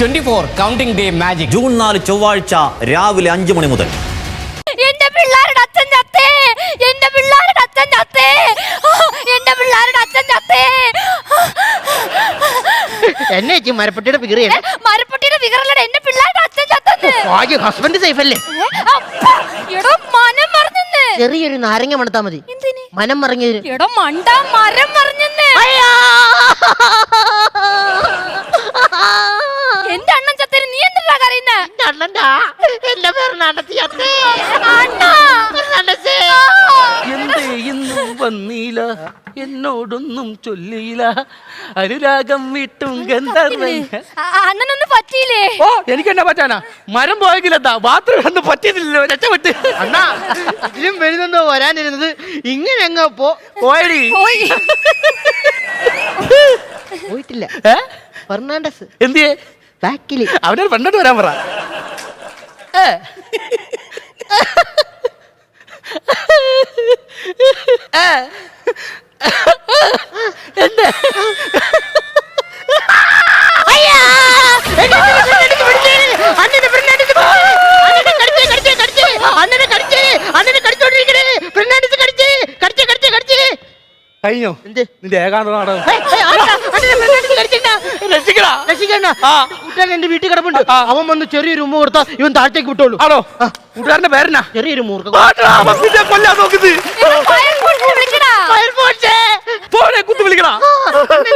Twenty four counting day magic. June നാല് ചൊവ്വാഴ്ച രാവിലെ അഞ്ചു മണി മുതൽ. എന്റെ പിള്ളേരുടെ അച്ഛൻ ചത്തേ എന്റെ പിള്ളേരുടെ അച്ഛൻ ചത്തേ എന്റെ പിള്ളേരുടെ അച്ഛൻ ചത്തേ എന്നെ ചേച്ചി മരപ്പട്ടിയുടെ ഫിഗർ മരപ്പട്ടിയുടെ മരപ്പൊട്ടിയുടെ എന്റെ പിള്ളേരുടെ അച്ഛൻ ചത്തന്ന് ഹസ്ബൻഡ് സേഫ് അല്ലേ? എടോ മനം മറിഞ്ഞെന്ന് ചെറിയൊരു നാരങ്ങ മണത്താ മതി. എന്തിന്? മനം മറിഞ്ഞതിന് എടോ മണ്ട മരം അണ്ണന്റെ എന്റെ. എന്തേ ഇന്നും വന്നീല? എന്നോടൊന്നും ചൊല്ലിയില്ല. അനുരാഗം വിട്ടും ഗന്ധർവൻ. അണ്ണനൊന്നും പറ്റിയില്ലേ? ഓ എനിക്ക് എന്നാ പറ്റാനാ? മരം പോയെങ്കിലെന്താ? ബാത്റൂം ഒന്നും പറ്റിയില്ലല്ലോ രക്ഷപ്പെട്ട്. അണ്ണാ ഇതിലും വരുന്നുണ്ടോ വരാനിരുന്നത് ഇങ്ങനെ അങ്ങ് പോ പോയടി. പോയി. പോയിട്ടില്ല. ഏ? ഫെർണാണ്ടസ്. എന്തിയേ? ബാക്കിൽ അവനൊരു പെണ്ണോട്ട് വരാൻ പറ. കഴിഞ്ഞോ? എന്ത്? നിന്റെ ഏകാന്ത നാടകം. കൂട്ടുകാരൻ എന്റെ വീട്ടിൽ കിടപ്പുണ്ട്. അവൻ വന്ന് ചെറിയൊരു ഉമ്മ കൊടുത്താ ഇവൻ താഴത്തേക്ക് വിട്ടോളൂ. ആണോ? കൂട്ടുകാരന്റെ പേരെന്നാ? ചെറിയൊരു മൂർക്ക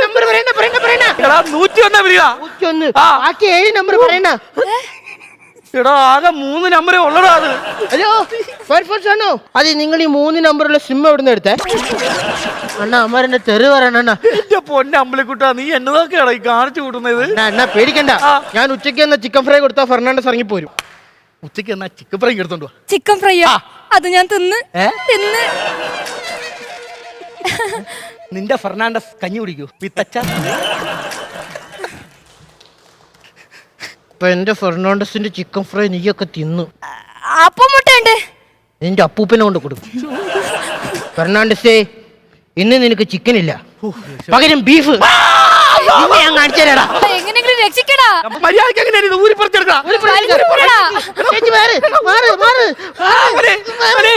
നമ്പർ പറയണ പറയണ പറയണ നൂറ്റി ഒന്നാ വിളിക്കടാ. ഒന്ന് ആ. ബാക്കി ഏഴ് നമ്പർ പറയണ എടാ ആകെ മൂന്ന് നമ്പറേ ഉള്ളടാ അത്. അയ്യോ ആണോ? അതെ നിങ്ങൾ ഈ മൂന്ന് നമ്പറുള്ള സിം എവിടെ നിന്ന് എടുത്തേ? അണ്ണ അമ്മാരെന്നെ തെറി പറയണ എന്റെ പൊന്നെ അമ്പലക്കുട്ടാ നീ എന്നതൊക്കെയാടാ ഈ കാണിച്ചു കൂട്ടുന്നത് അണ്ണാ, അണ്ണാ പേടിക്കണ്ട. ഞാൻ ഉച്ചയ്ക്ക് എന്ന ചിക്കൻ ഫ്രൈ കൊടുത്താ ഫെർണാണ്ടസ് ഇറങ്ങിപ്പോരും ഉച്ചയ്ക്ക് എന്നാ ചിക്കൻ ഫ്രൈ എടുത്തോണ്ട് വാ. ചിക്കൻ ഫ്രൈയോ അത് ഞാൻ തിന്ന്? തിന്ന്. നിന്റെ ഫെർണാണ്ടസ് കഞ്ഞി കുടിക്കൂ. വിത്തച്ച. ഇപ്പൊ എന്റെ ഫെർണാണ്ടസിന്റെ ചിക്കൻ ഫ്രൈ നീയൊക്കെ തിന്നു. അപ്പം മുട്ടയുണ്ട്. നിന്റെ അപ്പൂപ്പനെ കൊണ്ട് കൊടുക്കും. ഫെർണാണ്ടസേ ഇന്ന് നിനക്ക് ചിക്കൻ ഇല്ല പകരം ബീഫ് ഞാൻ എങ്ങനെയെങ്കിലും രക്ഷിക്കടാ. മര്യാദയ്ക്ക് എങ്ങനെയാണ് ഇത് ഊരി പറിച്ചെടുക്കാം ഊരിപ്പറിക്കടാ. ചേച്ചി മാറ് മാറ് മാറ്. മോനെ, മോനെ, മോനെ.